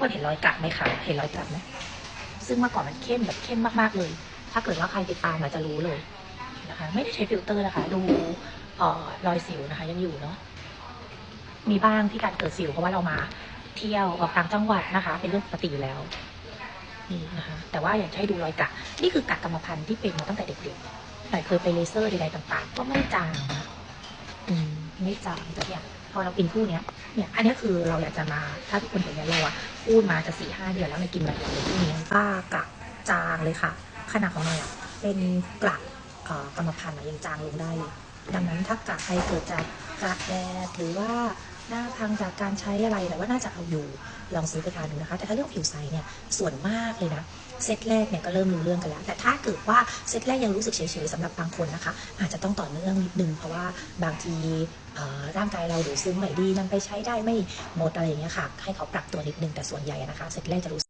คนเห็นรอยกัดไหมคะเห็นรอยกัดไหมซึ่งเมื่อก่อนมันเข้มแบบเข้มมากๆเลย ถ้าเกิดว่าใครติดตามอาจจะรู้เลยนะคะ ไม่ได้ใช้ฟิลเตอร์นะคะ ดูออรอยสิวนะคะ ยังอยู่เนาะมีบ้างที่การเกิดสิวเพราะว่าเรามาเที่ยวออกต่างจังหวัดนะคะ เป็นเรื่องปกติอยู่แล้วนี่นะคะแต่ว่าอยากให้ดูรอยกัดนี่คือกัดกรรมพันธุ์ที่เป็นมาตั้งแต่เด็กๆแต่เคยไปเลเซอร์ใดๆต่าง ๆ ก็ไม่จางนะอืม ไม่จางแต่เนี่ยพอเรากินคู่เนี้ยเนี่ยอันนี้คือเราอยากจะมาถ้าทุกคนเห็นเนี่ยเราอะพูดมาจะสี่ห้าเดือนแล้วในกินมาอย่างเลยที่นี้ป้ากะจางเลยค่ะ ขนาดของเราอะเป็นกลักเอ่อกรรมพันธุ์ยังจางลงได้เลยดังนั้นถ้ากะใครเกิดจากกระแดดหรือว่าหน้าพังจากการใช้อะไรแต่ว่าน่าจะเอาอยู่ ลองซื้อไปทานดูนะคะ แต่ถ้าเรื่องผิวใสเนี่ยส่วนมากเลยนะเซตแรกเนี่ยก็เริ่มรู้เรื่องกันแล้ว แต่ถ้าเกิดว่าเซตแรกยังรู้สึกเฉยๆสำหรับบางคนนะคะ อาจจะต้องต่อเนื่องนิดนึงเพราะว่าบางทีร่างกายเราดูดซึมไม่ดีนำไปใช้ได้ไม่หมดอะไรอย่างเงี้ยค่ะ ให้เขาปรับตัวนิดนึงแต่ส่วนใหญ่นะคะเซตแรกจะรู้